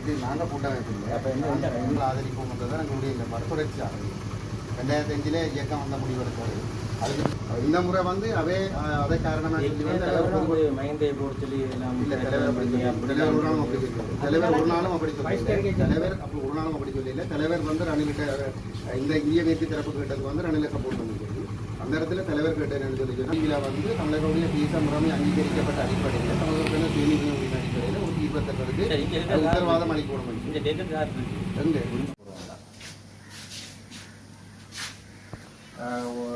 இது நாங்கள் கூட்டம் வைக்கல. அப்ப என்ன- ஆதரிப்போம் தான் எங்களுடைய இந்த மறுசுழற்சி ஆகுது ரெண்டாயிரத்தி அஞ்சிலே இயக்கம் வந்த முடிவெடுத்தது அதுக்கு இந்த முறை வந்து அவே அதை காரணமாக சொல்லி சொல்லி இல்ல தலைவர் ஒரு நாளும் அப்படி சொல்லல. தலைவர் அப்படி ஒரு நாளும் அப்படி சொல்லல. தலைவர் வந்து ரணிலிட்ட இந்த இந்திய வேட்பு திறப்பு கேட்டது வந்து ரணில சப்போர்ட் பண்ணிக்கிறது அந்த இடத்துல தலைவர் கேட்டேன்னு சொல்லி சொன்னா இதுல வந்து தமிழர்களுடைய தேச முறைமை அங்கீகரிக்கப்பட்ட அடிப்படையில் தமிழர்களுடைய தேனீக உரிமை அடிப்படையில் ஒரு இருக்கிற உத்தரவாதம் அளிக்கணும்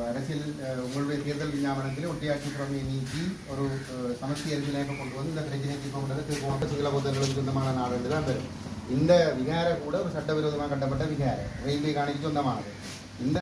அரசியல் உங்களுடைய தேர்தல் விஞ்ஞாபனத்தில் ஒட்டியாட்சி புறமையை நீக்கி ஒரு சமஸ்தி அரசியலாக கொண்டு வந்து இந்த பிரச்சனை தீர்ப்பம் பண்ணுறது திருப்பம் சிங்களபுத்தர்களுக்கு சொந்தமான நாடு என்று தான் பெறும் இந்த விகார கூட ஒரு சட்டவிரோதமாக கட்டப்பட்ட விகார. ரயில்வே காணிக்கு சொந்தமானது இந்த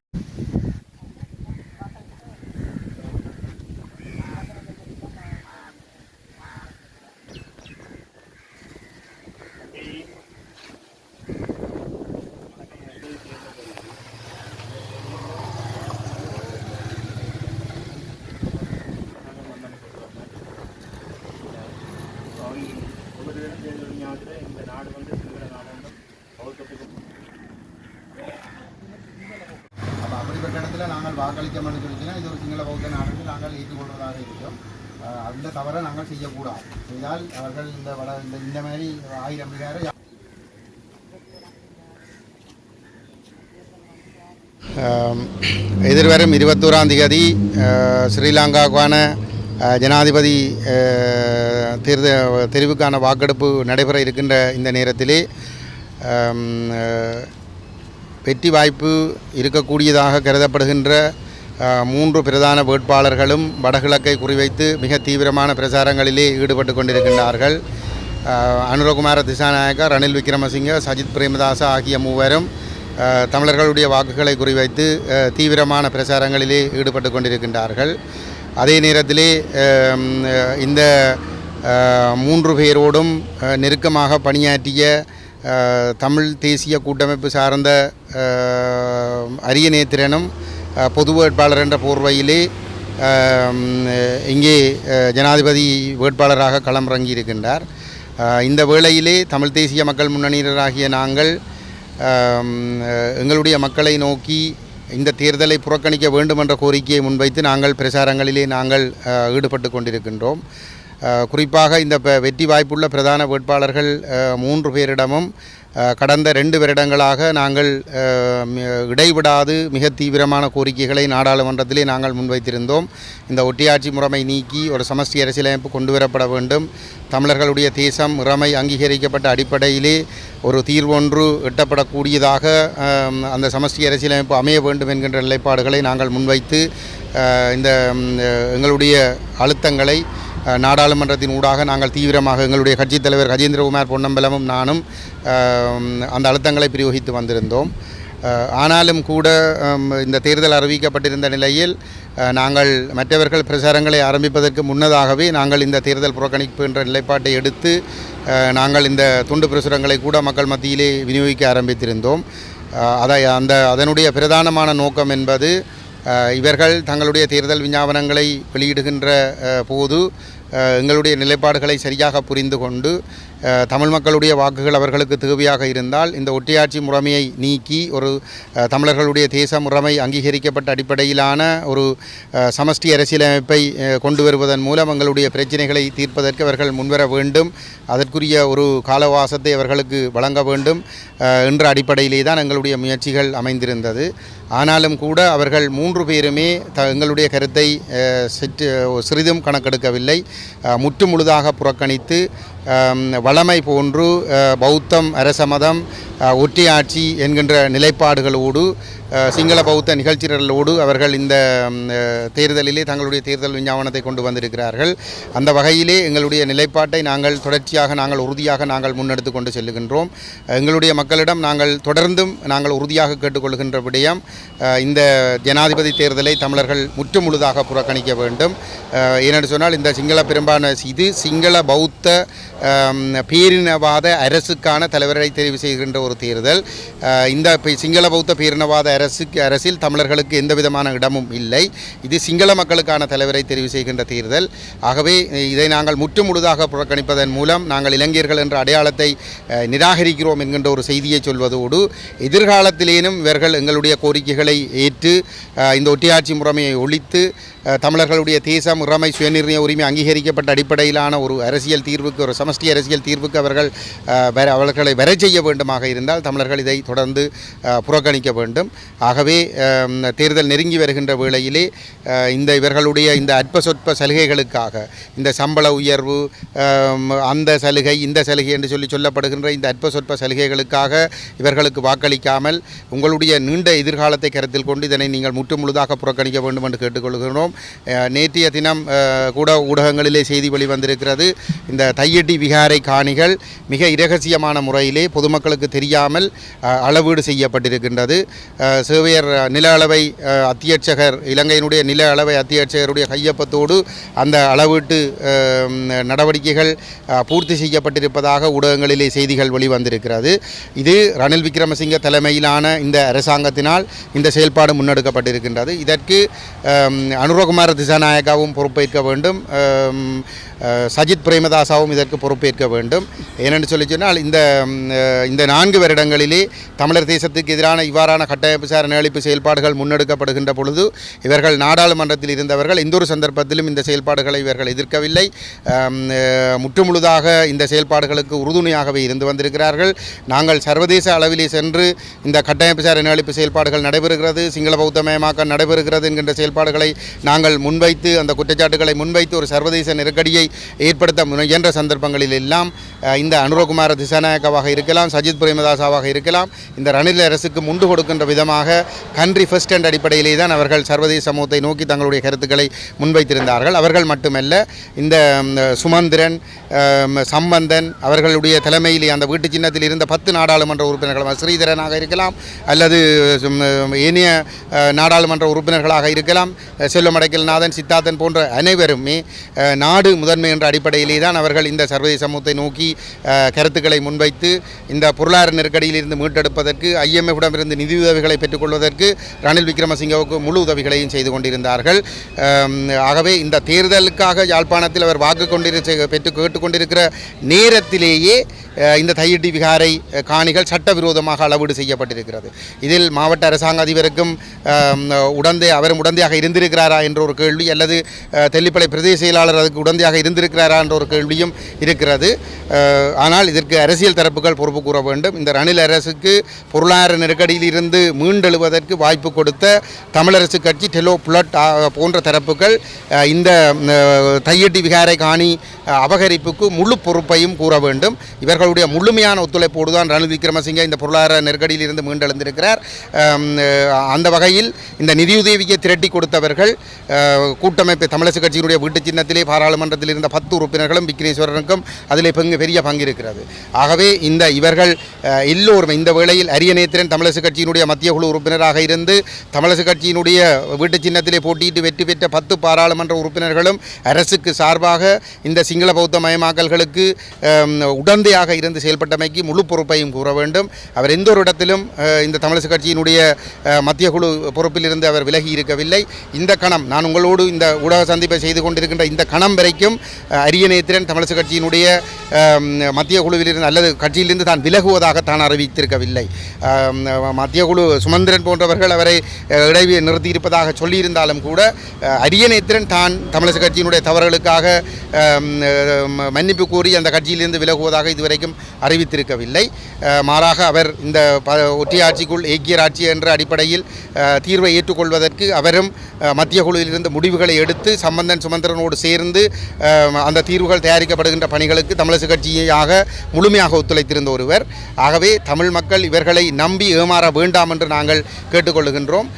அப்போ அப்படிப்பட்ட இடத்துல நாங்கள் வாக்களிக்க மாட்டோம் சொல்லிச்சுன்னா இது ஒரு சிங்கள பௌத்த நாடு நாங்கள் ஏற்றுக்கொள்வதாக இருக்கிறோம் ஆஹ் அந்த தவறை நாங்கள் செய்யக்கூடாது இருந்தால் அவர்கள் இந்த வட இந்த இந்த மாதிரி ஆயிரம் விகார எதிர்வரும் இருபத்தோராம் தேதி ஸ்ரீலங்காவுக்கான ஜனாதிபதி தேர்த தெரிவுக்கான வாக்கெடுப்பு நடைபெற இருக்கின்ற இந்த நேரத்திலே வெற்றி வாய்ப்பு இருக்கக்கூடியதாக கருதப்படுகின்ற மூன்று பிரதான வேட்பாளர்களும் வடகிழக்கை குறிவைத்து மிக தீவிரமான பிரச்சாரங்களிலே ஈடுபட்டு கொண்டிருக்கின்றார்கள். அனுரகுமார திசாநாயக்கா ரணில் விக்ரமசிங்க சஜித் பிரேமதாசா ஆகிய மூவரும் தமிழர்களுடைய வாக்குகளை குறிவைத்து தீவிரமான பிரச்சாரங்களிலே ஈடுபட்டு கொண்டிருக்கின்றார்கள். அதே நேரத்திலே இந்த மூன்று பேரோடும் நெருக்கமாக பணியாற்றிய தமிழ் தேசிய கூட்டமைப்பு சார்ந்த அரிய நேத்திரனும் பொது வேட்பாளர் என்ற போர்வையிலே இங்கே ஜனாதிபதி வேட்பாளராக களமிறங்கி இருக்கின்றார் இந்த வேளையிலே தமிழ் தேசிய மக்கள் முன்னணியினராகிய நாங்கள் எங்களுடைய மக்களை நோக்கி இந்த தேர்தலை புறக்கணிக்க வேண்டும் என்ற கோரிக்கையை முன்வைத்து நாங்கள் பிரச்சாரங்களிலே நாங்கள் ஈடுபட்டு கொண்டிருக்கின்றோம். குறிப்பாக இந்த வெற்றி வாய்ப்புள்ள பிரதான வேட்பாளர்கள் மூன்று பேரிடமும் கடந்த ரெண்டு வருடங்களாக நாங்கள் இடைவிடாது மிக தீவிரமான கோரிக்கைகளை நாடாளுமன்றத்திலே நாங்கள் முன்வைத்திருந்தோம். இந்த ஒட்டியாட்சி முறைமை நீக்கி ஒரு சமஷ்டி அரசியலமைப்பு கொண்டு வரப்பட வேண்டும். தமிழர்களுடைய தேசம் முறைமை அங்கீகரிக்கப்பட்ட அடிப்படையிலே ஒரு தீர்வொன்று எட்டப்படக்கூடியதாக அந்த சமஷ்டி அரசியலமைப்பு அமைய வேண்டும் என்கின்ற நிலைப்பாடுகளை நாங்கள் முன்வைத்து இந்த எங்களுடைய அழுத்தங்களை நாடாளுமன்றத்தின் ஊடாக நாங்கள் தீவிரமாக எங்களுடைய கட்சித் தலைவர் கஜேந்திரகுமார் பொன்னம்பலமும் நானும் அந்த அழுத்தங்களை பிரயோகித்து வந்திருந்தோம். ஆனாலும் கூட இந்த தேர்தல் அறிவிக்கப்பட்டிருந்த நிலையில் நாங்கள் மற்றவர்கள் பிரச்சாரங்களை ஆரம்பிப்பதற்கு முன்னதாகவே நாங்கள் இந்த தேர்தல் புறக்கணிப்பு என்ற நிலைப்பாட்டை எடுத்து நாங்கள் இந்த துண்டு பிரசுரங்களை கூட மக்கள் மத்தியிலே விநியோகிக்க ஆரம்பித்திருந்தோம். அதை அந்த அதனுடைய பிரதானமான நோக்கம் என்பது இவர்கள் தங்களுடைய தேர்தல் விஞ்ஞாபனங்களை வெளியிடுகின்ற போது எங்களுடைய நிலைப்பாடுகளை சரியாக புரிந்து கொண்டு தமிழ் மக்களுடைய வாக்குகள் அவர்களுக்கு தேவையாக இருந்தால் இந்த ஒட்டியாட்சி முறைமையை நீக்கி ஒரு தமிழர்களுடைய தேச முறைமை அங்கீகரிக்கப்பட்ட அடிப்படையிலான ஒரு சமஷ்டி அரசியலமைப்பை கொண்டு வருவதன் மூலம் எங்களுடைய பிரச்சனைகளை தீர்ப்பதற்கு அவர்கள் முன்வர வேண்டும். அதற்குரிய ஒரு காலவாசத்தை அவர்களுக்கு வழங்க வேண்டும். என்ற அடிப்படையிலே தான் எங்களுடைய முயற்சிகள் அமைந்திருந்தது. ஆனாலும் கூட அவர்கள் மூன்று பேருமே த எங்களுடைய கருத்தை சற்று சிறிதும் கணக்கெடுக்கவில்லை. முற்று முழுதாக புறக்கணித்து வளமை போன்று பௌத்தம் அரச மதம் என்கின்ற நிலைப்பாடுகளோடு சிங்கள பௌத்த நிகழ்ச்சிகளோடு அவர்கள் இந்த தேர்தலிலே தங்களுடைய தேர்தல் விஞ்ஞாபனத்தை கொண்டு வந்திருக்கிறார்கள். அந்த வகையிலே எங்களுடைய நிலைப்பாட்டை நாங்கள் தொடர்ச்சியாக நாங்கள் உறுதியாக நாங்கள் முன்னெடுத்து கொண்டு செல்லுகின்றோம் எங்களுடைய மக்களிடம் நாங்கள் தொடர்ந்தும் நாங்கள் உறுதியாக கேட்டுக்கொள்கின்ற விடயம் இந்த ஜனாதிபதி தேர்தலை தமிழர்கள் முற்று முழுதாக புறக்கணிக்க வேண்டும். ஏனென்று சொன்னால் இந்த சிங்கள பெரும்பான்மை இது சிங்கள பௌத்த பேரினவாத அரசுக்கான தலைவரை தெரிவு செய்கின்ற ஒரு தேர்தல். இந்த சிங்கள பௌத்த பேரினவாத அரசுக்கு அரசில் தமிழர்களுக்கு எந்த விதமான இடமும் இல்லை. இது சிங்கள மக்களுக்கான தலைவரை தெரிவு செய்கின்ற தேர்தல். ஆகவே இதை நாங்கள் முற்று முழுதாக புறக்கணிப்பதன் மூலம் நாங்கள் இளைஞர்கள் என்ற அடையாளத்தை நிராகரிக்கிறோம் என்கின்ற ஒரு செய்தியை சொல்வதோடு எதிர்காலத்திலேனும் இவர்கள் எங்களுடைய கோரிக்கைகளை ஏற்று இந்த ஒட்டியாட்சி முறைமையை ஒழித்து தமிழர்களுடைய தேசம் இறமை சுயநிர்ணய உரிமை அங்கீகரிக்கப்பட்ட அடிப்படையிலான ஒரு அரசியல் தீர்வுக்கு ஒரு சமஷ்டி அரசியல் தீர்வுக்கு அவர்கள் வர அவர்களை வர செய்ய வேண்டுமாக இருந்தால் தமிழர்கள் இதை தொடர்ந்து புறக்கணிக்க வேண்டும். ஆகவே தேர்தல் நெருங்கி வருகின்ற வேளையிலே இந்த இவர்களுடைய இந்த அற்ப சொற்ப சலுகைகளுக்காக இந்த சம்பள உயர்வு அந்த சலுகை இந்த சலுகை என்று சொல்லி சொல்லப்படுகின்ற இந்த அற்ப சொற்ப சலுகைகளுக்காக இவர்களுக்கு வாக்களிக்காமல் உங்களுடைய நீண்ட எதிர்காலத்தை கருத்தில் கொண்டு இதனை நீங்கள் முற்று முழுதாக புறக்கணிக்க வேண்டும் என்று கேட்டுக்கொள்கிறோம். அஹ், நேற்றைய தினம் கூட ஊடகங்களிலே செய்தி வெளிவந்திருக்கிறது. இந்த தையட்டி விகாரை காணிகள் மிக இரகசியமான முறையிலே பொதுமக்களுக்கு தெரியாமல் அளவீடு செய்யப்பட்டிருக்கின்றது. சேவையர் நில அளவை அத்தியட்சகர் இலங்கையினுடைய நில அளவை அத்தியட்சகருடைய கையொப்பத்தோடு அந்த அளவீட்டு நடவடிக்கைகள் பூர்த்தி செய்யப்பட்டிருப்பதாக ஊடகங்களிலே செய்திகள் வெளிவந்திருக்கிறது. இது ரணில் விக்ரமசிங்க தலைமையிலான இந்த அரசாங்கத்தினால் இந்த செயல்பாடு முன்னெடுக்கப்பட்டிருக்கின்றது. இதற்கு அனுர அனுரகுமார திசாநாயக்காவும் பொறுப்பேற்க வேண்டும். சஜித் பிரேமதாசாவும் இதற்கு பொறுப்பேற்க வேண்டும். ஏனென்று சொல்லி சொன்னால் இந்த இந்த நான்கு வருடங்களிலே தமிழர் தேசத்துக்கு எதிரான இவ்வாறான கட்டமைப்பு சார் செயல்பாடுகள் முன்னெடுக்கப்படுகின்ற பொழுது இவர்கள் நாடாளுமன்றத்தில் இருந்தவர்கள் எந்த ஒரு சந்தர்ப்பத்திலும் இந்த செயல்பாடுகளை இவர்கள் எதிர்க்கவில்லை. முற்றுமுழுதாக இந்த செயல்பாடுகளுக்கு உறுதுணையாகவே இருந்து வந்திருக்கிறார்கள். நாங்கள் சர்வதேச அளவிலே சென்று இந்த கட்டமைப்பு சார் செயல்பாடுகள் நடைபெறுகிறது சிங்கள பௌத்தமயமாக்கம் நடைபெறுகிறது என்கின்ற செயல்பாடுகளை நாங்கள் முன்வைத்து அந்த குற்றச்சாட்டுகளை முன்வைத்து ஒரு சர்வதேச நெருக்கடியை ஏற்படுத்த முயன்ற சந்தர்ப்பங்களில் எல்லாம் இந்த அனுரகுமார திசாநாயக்காவாக இருக்கலாம் சஜித் பிரேமதாசாவாக இருக்கலாம் இந்த ரணில் அரசுக்கு முண்டு கொடுக்கின்ற விதமாக கண்ட்ரி ஃபர்ஸ்ட் என்ற அடிப்படையிலே தான் அவர்கள் சர்வதேச சமூகத்தை நோக்கி தங்களுடைய கருத்துக்களை முன்வைத்திருந்தார்கள். அவர்கள் மட்டுமல்ல இந்த சுமந்திரன் சம்பந்தன் அவர்களுடைய தலைமையிலே அந்த வீட்டு சின்னத்தில் இருந்த பத்து நாடாளுமன்ற உறுப்பினர்கள் ஸ்ரீதரனாக இருக்கலாம் அல்லது ம், ஏனைய நாடாளுமன்ற உறுப்பினர்களாக இருக்கலாம் அஹ், படைக்கல்நாதன் சித்தார்த்தன் போன்ற அனைவருமே நாடு முதன்மை என்ற அடிப்படையிலே தான் அவர்கள் இந்த சர்வதேச சமூகத்தை நோக்கி கருத்துக்களை முன்வைத்து இந்த பொருளாதார நெருக்கடியில் இருந்து மீட்டெடுப்பதற்கு ஐஎம்எஃபிடமிருந்து நிதியுதவிகளை பெற்றுக்கொள்வதற்கு ரணில் விக்ரமசிங்கவுக்கு முழு உதவிகளையும் செய்து கொண்டிருந்தார்கள். ஆகவே இந்த தேர்தலுக்காக யாழ்ப்பாணத்தில் அவர் வாக்கு கொண்டிரு பெற்று கேட்டுக்கொண்டிருக்கிற நேரத்திலேயே இந்த தையிட்டி விகாரை காணிகள் சட்டவிரோதமாக அளவீடு செய்யப்பட்டிருக்கிறது. இதில் மாவட்ட அரசாங்க அதிபருக்கும் உடந்தை அவரும் உடந்தையாக இருந்திருக்கிறாரா என்ற ஒரு கேள்வி அல்லது தெல்லிப்பளை பிரதேச செயலாளர் அதுக்கு உடந்தையாக இருந்திருக்கிறாரா என்ற ஒரு கேள்வியும் இருக்கிறது. ஆனால் இதற்கு அரசியல் தரப்புகள் பொறுப்பு கூற வேண்டும். இந்த ரணில் அரசுக்கு பொருளாதார நெருக்கடியில் இருந்து மீண்டெழுவதற்கு வாய்ப்பு கொடுத்த தமிழரசு கட்சி டெலோ புலட் போன்ற தரப்புகள் இந்த தையட்டி விகாரை காணி அபகரிப்புக்கு முழு பொறுப்பையும் கூற வேண்டும். அவர்களுடைய முழுமையான ஒத்துழைப்போடு தான் ரணில் விக்ரமசிங்க இந்த பொருளாதார நெருக்கடியில் இருந்து மீண்டெழுந்திருக்கிறார் அந்த வகையில் இந்த நிதியுதவியை திரட்டி கொடுத்தவர்கள் கூட்டமைப்பு தமிழரசு கட்சியினுடைய வீட்டு சின்னத்திலே பாராளுமன்றத்தில் இருந்த பத்து உறுப்பினர்களும் விக்னேஸ்வரனுக்கும் அதில் பங்கு பெரிய பங்கு இருக்கிறது ஆகவே இந்த இவர்கள் எல்லோருமே இந்த வேளையில் அரியநேத்திரன் தமிழரசு கட்சியினுடைய மத்திய குழு உறுப்பினராக இருந்து தமிழரசு கட்சியினுடைய வீட்டு சின்னத்திலே போட்டியிட்டு வெற்றி பெற்ற பத்து பாராளுமன்ற உறுப்பினர்களும் அரசுக்கு சார்பாக இந்த சிங்கள பௌத்த மயமாக்கல்களுக்கு உடந்தையாக இருந்து செயல்பட்டமைக்கு முழு பொறுப்பையும் கூற வேண்டும். அவர் எந்த ஒரு இடத்திலும் இந்த தமிழரசு கட்சியினுடைய மத்திய குழு பொறுப்பிலிருந்து அவர் விலகி இருக்கவில்லை. இந்த கணம் நான் உங்களோடு இந்த ஊடக சந்திப்பை செய்து கொண்டிருக்கின்ற இந்த கணம் வரைக்கும் அஹ், அரியநேத்திரன் கட்சியினுடைய மத்திய குழுவிலிருந்து அல்லது கட்சியிலிருந்து தான் விலகுவதாக தான் அறிவித்திருக்கவில்லை மத்திய குழு சுமந்திரன் போன்றவர்கள் அவரை அஹ், நிறுத்தியிருப்பதாக சொல்லியிருந்தாலும் கூட அஹ், அரியநேத்திரன் தான் தமிழக கட்சியினுடைய தவறுகளுக்காக மன்னிப்பு கூறி அந்த கட்சியிலிருந்து விலகுவதாக இதுவரைக்கும் அறிவித்திருக்கவில்லை. மாறாக அவர் இந்த ஒற்றையாட்சிக்குள் ஏக்கியர் ஆட்சி என்ற அடிப்படையில் தீர்வை ஏற்றுக்கொள்வதற்கு அவரும் மத்திய குழுவிலிருந்து முடிவுகளை எடுத்து சம்பந்தன் சுமந்திரனோடு சேர்ந்து அந்த தீர்வுகள் தயாரிக்கப்படுகின்ற பணிகளுக்கு தமிழரசு கட்சியாக முழுமையாக ஒத்துழைத்திருந்த ஒருவர். ஆகவே தமிழ் மக்கள் இவர்களை நம்பி ஏமாற வேண்டாம் என்று நாங்கள் கேட்டுக்கொள்கின்றோம்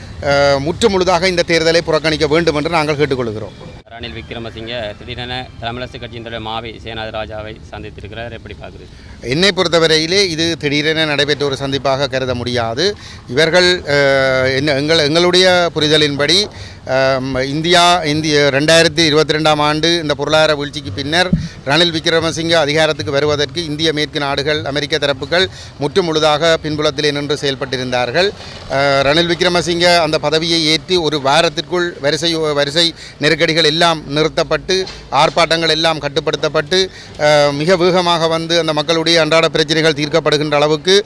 முற்று முழுதாக இந்த தேர்தலை புறக்கணிக்க வேண்டும் என்று நாங்கள் கேட்டுக்கொள்கிறோம். ரணில் விக்ரமசிங்க திடீரென தமிழரசு கட்சியின் தலைவர் மாவி சேனாதி ராஜாவை சந்தித்திருக்கிறார். எப்படி பார்க்குறது? என்னை பொறுத்தவரையிலே இது திடீரென நடைபெற்ற ஒரு சந்திப்பாக கருத முடியாது. இவர்கள் என்ன எங்கள் எங்களுடைய புரிதலின்படி இந்தியா இந்திய ரெண்டாயிரத்தி இருபத்தி ரெண்டாம் ஆண்டு இந்த பொருளாதார வீழ்ச்சிக்கு பின்னர் ரணில் விக்ரமசிங்க அதிகாரத்துக்கு வருவதற்கு இந்திய மேற்கு நாடுகள் அமெரிக்க தரப்புகள் முற்று முழுதாக பின்புலத்திலே நின்று செயல்பட்டிருந்தார்கள். ரணில் விக்ரமசிங்க அந்த பதவியை ஏற்றி ஒரு வாரத்திற்குள் வரிசை வரிசை நெருக்கடிகள் எல்லாம் நிறுத்தப்பட்டு ஆர்ப்பாட்டங்கள் எல்லாம் கட்டுப்படுத்தப்பட்டு மிக வேகமாக வந்து அந்த மக்களுடைய அன்றாட பிரச்சனைகள் தீர்க்கப்படுகின்ற அளவுக்கு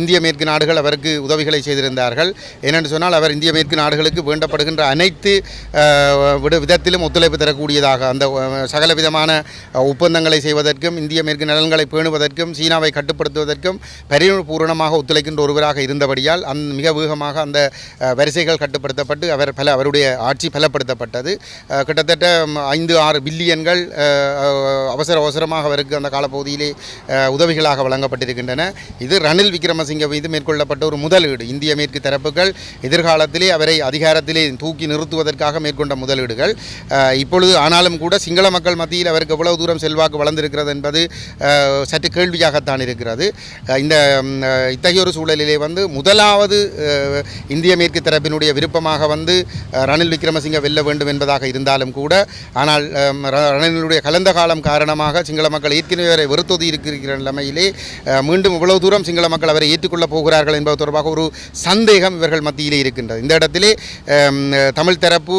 இந்திய மேற்கு நாடுகள் அவருக்கு உதவிகளை செய்திருந்தார்கள். ஏனென்று சொன்னால் அவர் இந்திய மேற்கு நாடுகளுக்கு வேண்டப்படுகின்ற அனைத்து விதத்திலும் ஒத்துழைப்பு தரக்கூடியதாக அந்த சகல விதமான ஒப்பந்தங்களை செய்வதற்கும் இந்திய மேற்கு நலன்களை பேணுவதற்கும் சீனாவை கட்டுப்படுத்துவதற்கும் பரிபூரணமாக ஒத்துழைக்கின்ற ஒருவராக இருந்தபடியால் அந் மிக வேகமாக அந்த வரிசைகள் கட்டுப்படுத்தப்பட்டு அவர் பல அவருடைய ஆட்சி பலப்படுத்தப்பட்டது. கிட்டத்தட்ட ஐந்து ஆறு பில்லியன்கள் அவசர அவசரமாக அவருக்கு அந்த காலப்பகுதியிலே உதவிகளாக வழங்கப்பட்டிருக்கின்றன. இது ரணில் விக்ரமசிங்க மீது மேற்கொள்ளப்பட்ட ஒரு முதலீடு இந்திய மேற்கு தரப்புகள் எதிர்காலத்திலே அவரை அதிகாரத்திலே தூக்கி நிறுத்துவதற்காக மேற்கொண்ட முதலீடுகள் இப்பொழுது ஆனாலும் கூட சிங்கள மக்கள் மத்தியில் அவருக்கு எவ்வளவு தூரம் செல்வாக்கு வளர்ந்திருக்கிறது என்பது சற்று கேள்வியாகத்தான் இருக்கிறது. இந்த இத்தகைய ஒரு சூழலிலே வந்து முதலாவது இந்திய மேற்கு தரப்பினுடைய விருப்பமாக வந்து ரணில் விக்ரமசிங்க வெல்ல வேண்டும் என்பதாக இருந்தாலும் கூட ஆனால் ரணிலுடைய கலந்த காலம் காரணமாக சிங்கள மக்கள் ஏற்கனவே அவரை வெறுத்தொதி இருக்கிற நிலைமையிலே மீண்டும் இவ்வளவு தூரம் சிங்கள மக்கள் அவரை ஏற்றுக்கொள்ளப் போகிறார்கள் என்பது தொடர்பாக ஒரு சந்தேகம் இவர்கள் மத்தியிலே இருக்கின்றது. இந்த இடத்திலே தமிழ் தரப்பு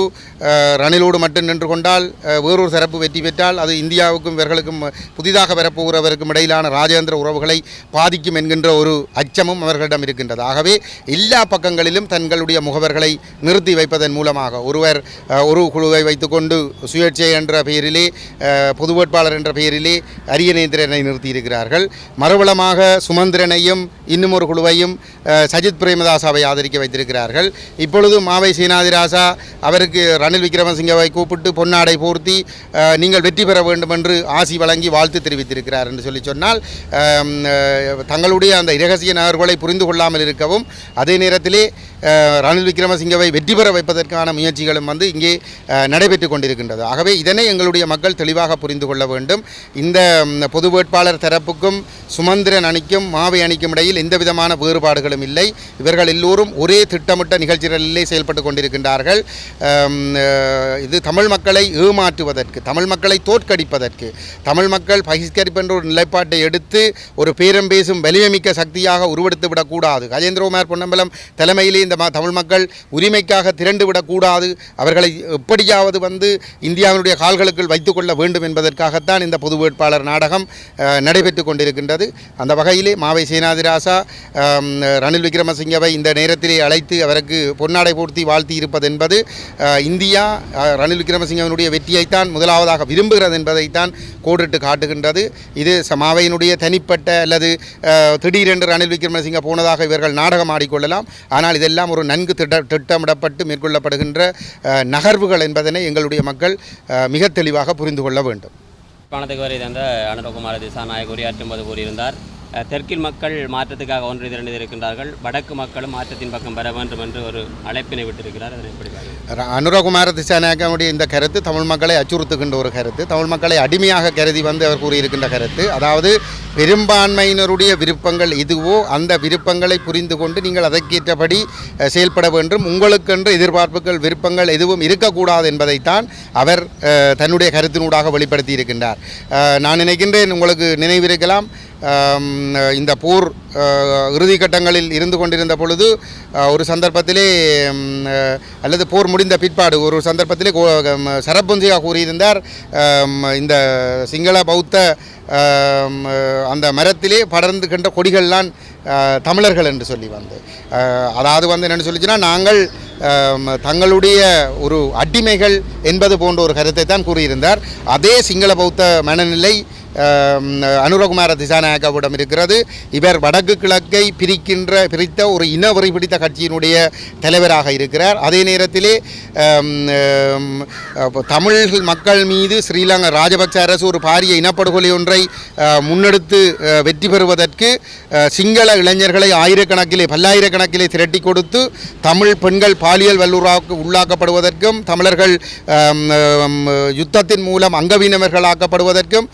ரணிலோடு மட்டும் நின்று கொண்டால் வேறொரு தரப்பு வெற்றி பெற்றால் அது இந்தியாவுக்கும் இவர்களுக்கும் புதிதாக வரப்போகிறவருக்கும் இடையிலான ராஜேந்திர உறவுகளை பாதிக்கும் என்கின்ற ஒரு அச்சமும் அவர்களிடம் இருக்கின்றது. ஆகவே எல்லா பக்கங்களிலும் தங்களுடைய முகவர்களை நிறுத்தி வைப்பதன் மூலமாக ஒருவர் ஒரு குழுவை வைத்துக்கொண்டு சுயேட்சை என்ற பெயரிலே பொது வேட்பாளர் என்ற பெயரிலே அரியநேந்திரனை நிறுத்தியிருக்கிறார்கள். மறுபலமாக சுமந்திரனையும் இன்னும் ஒரு குழுவையும் சஜித் பிரேமதாசாவை ஆதரிக்க வைத்திருக்கிறார்கள். இப்பொழுது மாவை சீனாதிராசா அவருக்கு ரணில் விக்ரமசிங்கவை கூப்பிட்டு பொன்னாடை போர்த்தி நீங்கள் வெற்றி பெற வேண்டும் என்று ஆசி வழங்கி வாழ்த்து தெரிவித்திருக்கிறார் என்று சொல்லி சொன்னால் தங்களுடைய அந்த இரகசிய நகர்வுகளை புரிந்து கொள்ளாமல் இருக்கவும் அதே நேரத்திலே ரணில் விக்ரமசிங்கவை வெற்றி பெற வைப்பதற்கான முயற்சிகளும் வந்து இங்கே நடைபெற்று கொண்டிருக்கின்றது. ஆகவே இதனை எங்களுடைய மக்கள் தெளிவாக புரிந்து கொள்ள வேண்டும். இந்த பொது வேட்பாளர் தரப்புக்கும் சுமந்திரன் அணிக்கும் மாவை அணிக்கும் இடையில் எந்த விதமான வேறுபாடுகளும் இல்லை. இவர்கள் எல்லோரும் ஒரே திட்டமிட்ட நிகழ்ச்சிகளிலே செயல்பட்டு கொண்டிருக்கின்றார்கள். இது தமிழ் மக்களை ஏமாற்றுவதற்கு தமிழ் மக்களை தோற்கடிப்பதற்கு தமிழ் மக்கள் பகிஷ்கரிப்பு என்ற ஒரு நிலைப்பாட்டை எடுத்து ஒரு பேரம் பேசும் வலிமைமிக்க சக்தியாக உருவெடுத்து விடக்கூடாது கஜேந்திரகுமார் பொன்னம்பலம் தலைமையிலே இந்த தமிழ் மக்கள் உரிமைக்காக திரண்டு விடக்கூடாது. அவர்களை எப்படியாவது வந்து இந்தியாவினுடைய கால்களுக்குள் வைத்துக்கொள்ள வேண்டும் என்பதற்காகத்தான் இந்த பொது வேட்பாளர் நாடகம் நடைபெற்றுக் நடைபெற்று கொண்டிருக்கின்றது. அந்த வகையிலே மாவை சேனாதிராசா ரணில் விக்ரமசிங்கவை இந்த நேரத்திலே அழைத்து அவருக்கு பொன்னாடை போர்த்தி வாழ்த்தி இருப்பது என்பது இந்தியா ரணில் விக்ரமசிங்கவனுடைய வெற்றியைத்தான் முதலாவதாக விரும்புகிறது என்பதைத்தான் கோடிட்டு காட்டுகின்றது. இது மாவையினுடைய தனிப்பட்ட அல்லது திடீரென்று ரணில் விக்ரமசிங்க போனதாக இவர்கள் நாடகம் ஆடிக்கொள்ளலாம். ஆனால் இதெல்லாம் ஒரு நன்கு திட்ட திட்டமிடப்பட்டு மேற்கொள்ளப்படுகின்ற நகர்வுகள் என்பதனை எங்களுடைய மக்கள் மிக தெளிவாக புரிந்து கொள்ள வேண்டும். பணத்துக்கு வரை தந்த அனுரகுமார திசாநாயக் உரையாற்றும் போது கூறியிருந்தார் தெற்கில் மக்கள் மாற்றத்துக்காக ஒன்று திரண்டு இருக்கின்றார்கள். வடக்கு மக்களும் மாற்றத்தின் பக்கம் வர வேண்டும் என்று ஒரு அழைப்பினை விட்டிருக்கிறார். எப்படி அனுரகுமார திசாநாயகனுடைய இந்த கருத்து தமிழ் மக்களை அச்சுறுத்துகின்ற ஒரு கருத்து. தமிழ் மக்களை அடிமையாக கருதி வந்து அவர் கூறியிருக்கின்ற கருத்து. அதாவது பெரும்பான்மையினருடைய விருப்பங்கள் எதுவோ அந்த விருப்பங்களை புரிந்து கொண்டு நீங்கள் அதற்கேற்றபடி செயல்பட வேண்டும். உங்களுக்கென்று எதிர்பார்ப்புகள் விருப்பங்கள் எதுவும் இருக்கக்கூடாது என்பதைத்தான் அவர் தன்னுடைய கருத்தினூடாக வெளிப்படுத்தி இருக்கின்றார் நான் நினைக்கின்றேன் உங்களுக்கு நினைவிருக்கலாம். இந்த போர் இறுதி கட்டங்களில் இருந்து கொண்டிருந்த பொழுது ஒரு சந்தர்ப்பத்திலே அல்லது போர் முடிந்த பிற்பாடு ஒரு சந்தர்ப்பத்திலே கோ- கூறியிருந்தார். இந்த சிங்கள பௌத்த அந்த மரத்திலே படர்ந்து கண்ட கொடிகள்லாம் தமிழர்கள் என்று சொல்லி வந்து அதாவது வந்து என்னென்னு சொல்லிச்சுன்னா நாங்கள் தங்களுடைய ஒரு அடிமைகள் என்பது போன்ற ஒரு கருத்தை தான் கூறியிருந்தார். அதே சிங்கள பௌத்த மனநிலை அனுரகுமார திசாநாயக்காவிடம் இருக்கிறது. இவர் வடக்கு கிழக்கை பிரிக்கின்ற பிரித்த ஒரு இனவெறி பிடித்த கட்சியினுடைய தலைவராக இருக்கிறார். அதே நேரத்திலே தமிழ் மக்கள் மீது ஸ்ரீலங்கா ராஜபக்ச அரசு ஒரு பாரிய இனப்படுகொலை ஒன்றை முன்னெடுத்து வெற்றி பெறுவதற்கு சிங்கள இளைஞர்களை ஆயிரக்கணக்கிலே பல்லாயிரக்கணக்கிலே திரட்டி கொடுத்து தமிழ் பெண்கள் பாலியல் வல்லுறாக்கு உள்ளாக்கப்படுவதற்கும் தமிழர்கள் யுத்தத்தின் மூலம் அங்கவீனவர்களாக்கப்படுவதற்கும்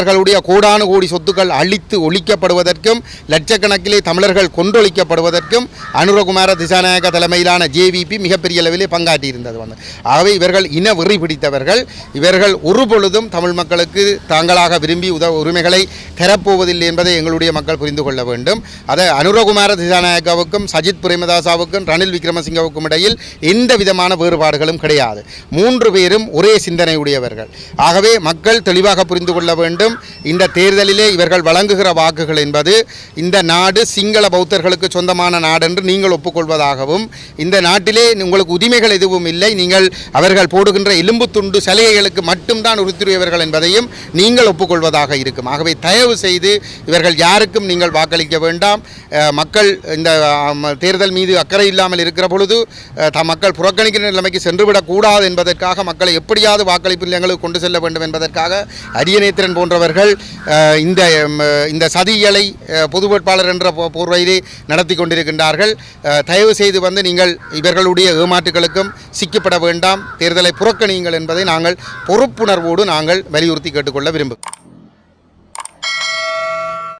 தமிழர்களுடைய கோடானு கோடி சொத்துக்கள் அழித்து ஒழிக்கப்படுவதற்கும் லட்சக்கணக்கிலே தமிழர்கள் கொன்றொழிக்கப்படுவதற்கும் அனுரகுமார திசாநாயக தலைமையிலான ஜேவிபி மிகப்பெரிய அளவிலே பங்காற்றியிருந்தது வந்து. ஆகவே இவர்கள் இன வெறி பிடித்தவர்கள். இவர்கள் ஒரு பொழுதும் தமிழ் மக்களுக்கு தாங்களாக விரும்பி உத உரிமைகளை தரப்போவதில்லை என்பதை எங்களுடைய மக்கள் புரிந்து கொள்ள வேண்டும். அதை அனுரகுமார திசாநாயக்காவுக்கும் சஜித் பிரேமதாசாவுக்கும் ரணில் விக்ரமசிங்கவுக்கும் இடையில் எந்த விதமான வேறுபாடுகளும் கிடையாது. மூன்று பேரும் ஒரே சிந்தனையுடையவர்கள். ஆகவே மக்கள் தெளிவாக புரிந்து கொள்ள வேண்டும். இந்த தேர்தலிலே இவர்கள் வழங்குகிற வாக்குகள் என்பது இந்த நாடு சிங்கள பௌத்தர்களுக்கு சொந்தமான நாடு என்று நீங்கள் ஒப்புக்கொள்வதாகவும் இந்த நாட்டிலே உங்களுக்கு உரிமைகள் எதுவும் இல்லை நீங்கள் அவர்கள் போடுகின்ற எலும்பு துண்டு சலுகைகளுக்கு மட்டும்தான் உறுத்துரியவர்கள் என்பதையும் நீங்கள் ஒப்புக்கொள்வதாக இருக்கும். ஆகவே தயவு செய்து இவர்கள் யாருக்கும் நீங்கள் வாக்களிக்க வேண்டாம். மக்கள் இந்த தேர்தல் மீது அக்கறை இல்லாமல் இருக்கிற பொழுது தம் மக்கள் புறக்கணிக்கிற நிலைமைக்கு சென்றுவிடக்கூடாது என்பதற்காக மக்களை எப்படியாவது வாக்களிப்பு நிலையங்களுக்கு கொண்டு செல்ல வேண்டும் என்பதற்காக அரியநேத்திரன் போன்ற என்பவர்கள் இந்த இந்த சதிகளை பொது வேட்பாளர் என்ற போர்வையிலே நடத்தி கொண்டிருக்கின்றார்கள். தயவு செய்து வந்து நீங்கள் இவர்களுடைய ஏமாற்றுகளுக்கும் சிக்கப்பட வேண்டாம். தேர்தலை புறக்கணியுங்கள் என்பதை நாங்கள் பொறுப்புணர்வோடு நாங்கள் வலியுறுத்தி கேட்டுக்கொள்ள விரும்புகிறோம்.